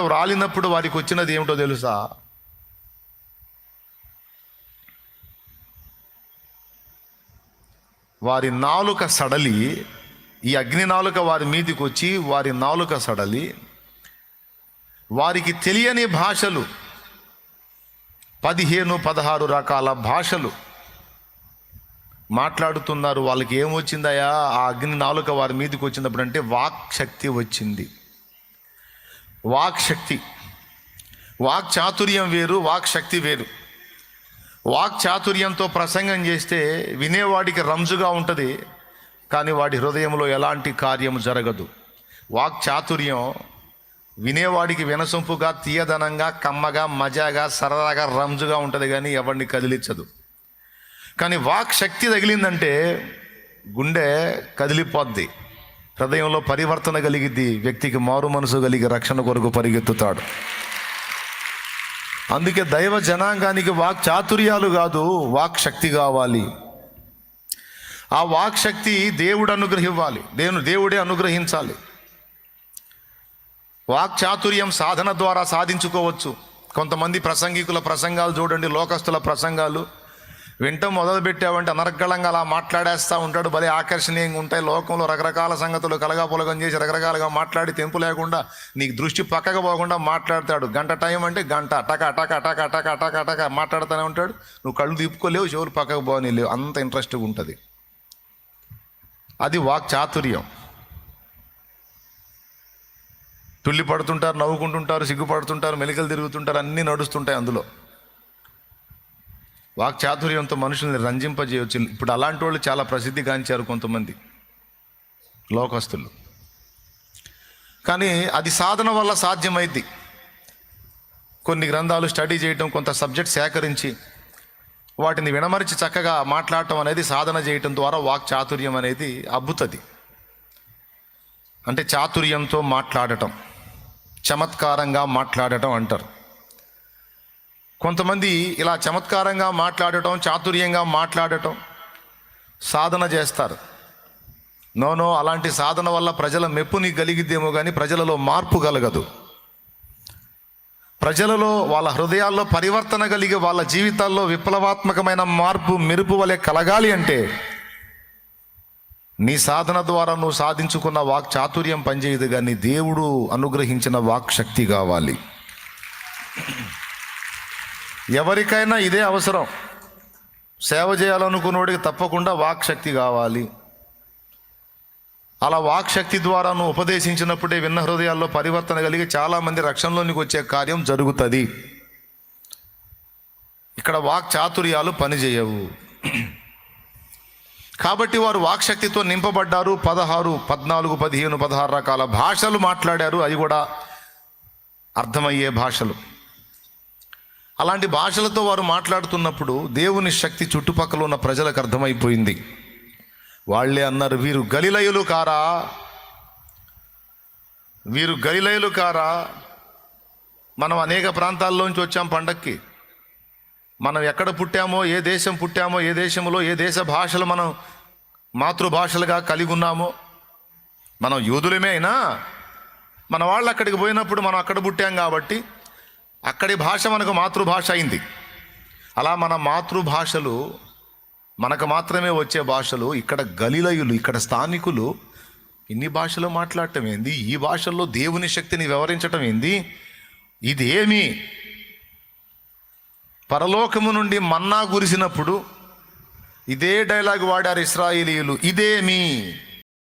రాలినప్పుడు వారికి వచ్చినది ఏమిటో తెలుసా? వారి నాలుక సడలి ఈ అగ్ని నాలుక వారి మీదికి వచ్చి వారి నాలుక సడలి. వారికి తెలియని భాషలు పదిహేను పదహారు రకాల భాషలు. మాట్లాడుతున్నారు వాళ్ళకి ఏమొచ్చిందయా ఆ అగ్ని నాలుక వారి మీదకి వచ్చినప్పుడు అంటే వాక్ శక్తి వచ్చింది. వాక్ శక్తి. వాక్ చాతుర్యం వేరు వాక్ శక్తి వేరు. వాక్ చాతుర్యంతో ప్రసంగం చేస్తే వినేవాడికి రంజుగా ఉంటుంది కానీ వాడి హృదయంలో ఎలాంటి కార్యం జరగదు. వాక్ చాతుర్యం వినేవాడికి వినసొంపుగా తీయదనంగా కమ్మగా మజాగా సరదాగా రంజుగా ఉంటుంది కానీ ఎవరిని కదిలించదు. కానీ వాక్ శక్తి తగిలిందంటే గుండె కదిలిపోద్ది. హృదయంలో పరివర్తన కలిగిద్ది. వ్యక్తికి మారు మనసు కలిగి రక్షణ కొరకు పరిగెత్తుతాడు. అందుకే దైవ జనాంగానికి వాక్ చాతుర్యాలు కాదు వాక్ శక్తి కావాలి. ఆ వాక్ శక్తి దేవుడు అనుగ్రహివ్వాలి. దేవుడు దేవుడే అనుగ్రహించాలి. వాక్ చాతుర్యం సాధన ద్వారా సాధించుకోవచ్చు. కొంతమంది ప్రసంగికుల ప్రసంగాలు చూడండి లోకస్తుల ప్రసంగాలు. వింటూ మొదలు పెట్టావంటే అనర్గళంగా అలా మాట్లాడేస్తూ ఉంటాడు. భలే ఆకర్షణీయంగా ఉంటాయి. లోకంలో రకరకాల సంగతులు కలగాపులగం చేసి రకరకాలుగా మాట్లాడి తెంపు లేకుండా నీకు దృష్టి పక్కకు పోకుండా మాట్లాడతాడు. గంట టైం అంటే గంట. అటక అటక అటక టక అటక అటక మాట్లాడుతూనే ఉంటాడు. నువ్వు కళ్ళు తిప్పుకోలేవు చెవులు పక్కకు పోనీ లేవు అంత ఇంట్రెస్ట్గా ఉంటుంది. అది వాక్ చాతుర్యం. తుళ్ళి పడుతుంటారు నవ్వుకుంటుంటారు సిగ్గుపడుతుంటారు మెలికలు తిరుగుతుంటారు అన్నీ నడుస్తుంటాయి అందులో. వాక్ చాతుర్యంతో మనుషుల్ని రంజింపజేయవచ్చు ఇప్పుడు అలాంటి వాళ్ళు చాలా ప్రసిద్ధిగాంచారు కొంతమంది. లోకస్తులు. కానీ అది సాధన వల్ల సాధ్యమైద్ది. కొన్ని గ్రంథాలు స్టడీ చేయటం కొంత సబ్జెక్ట్ సేకరించి వాటిని వినమరిచి చక్కగా మాట్లాడటం అనేది సాధన చేయటం ద్వారా వాక్ చాతుర్యం అనేది అబ్బుతుంది. అంటే చాతుర్యంతో మాట్లాడటం. చమత్కారంగా మాట్లాడటం అంటారు. కొంతమంది ఇలా చమత్కారంగా మాట్లాడటం చాతుర్యంగా మాట్లాడటం సాధన చేస్తారు. నోనో అలాంటి సాధన వల్ల ప్రజల మెప్పుని కలిగిద్దేమో కానీ ప్రజలలో మార్పు కలగదు. ప్రజలలో వాళ్ళ హృదయాల్లో పరివర్తన కలిగి వాళ్ళ జీవితాల్లో విప్లవాత్మకమైన మార్పు మెరుపు వలె కలగాలి అంటే నీ సాధన ద్వారా నువ్వు సాధించుకున్న వాక్ చాతుర్యం పనిచేయదు కానీ దేవుడు అనుగ్రహించిన వాక్ శక్తి కావాలి. ఎవరికైనా ఇదే అవసరం. సేవ చేయాలనుకున్నోడికి తప్పకుండా వాక్ శక్తి కావాలి. అలా వాక్ శక్తి ద్వారా నువ్వు ఉపదేశించినప్పుడే విన్న హృదయాల్లో పరివర్తన కలిగి చాలామంది రక్షణలోనికి వచ్చే కార్యం జరుగుతుంది. ఇక్కడ వాక్ చాతుర్యాలు పనిచేయవు. కాబట్టి వారు వాక్శక్తితో నింపబడ్డారు. పదహారు పద్నాలుగు పదిహేను పదహారు రకాల భాషలు మాట్లాడారు. అవి కూడా అర్థమయ్యే భాషలు. అలాంటి భాషలతో వారు మాట్లాడుతున్నప్పుడు దేవుని శక్తి చుట్టుపక్కల ఉన్న ప్రజలకు అర్థమైపోయింది. వాళ్ళే అన్నారు వీరు గలిలయులు కారా? వీరు గలిలయులు కారా? మనం అనేక ప్రాంతాల్లోంచి వచ్చాం పండక్కి. మనం ఎక్కడ పుట్టామో ఏ దేశం పుట్టామో ఏ దేశంలో ఏ దేశ భాషలు మనం మాతృభాషలుగా కలిగి ఉన్నామో? మనం యూదులమే అయినా? మన వాళ్ళు అక్కడికి పోయినప్పుడు మనం అక్కడ పుట్టాం కాబట్టి అక్కడి భాష మనకు మాతృభాష అయింది. అలా మన మాతృభాషలు మనకు మాత్రమే వచ్చే భాషలు ఇక్కడ గలిలయులు ఇక్కడ స్థానికులు ఇన్ని భాషలు మాట్లాడటం ఏంది? ఈ భాషల్లో దేవుని శక్తిని వివరించటం ఏంది? ఇదేమి? పరలోకము నుండి మన్నా గురిసినప్పుడు ఇదే డైలాగ్ వాడారు ఇస్రాయిలీయులు. ఇదేమి?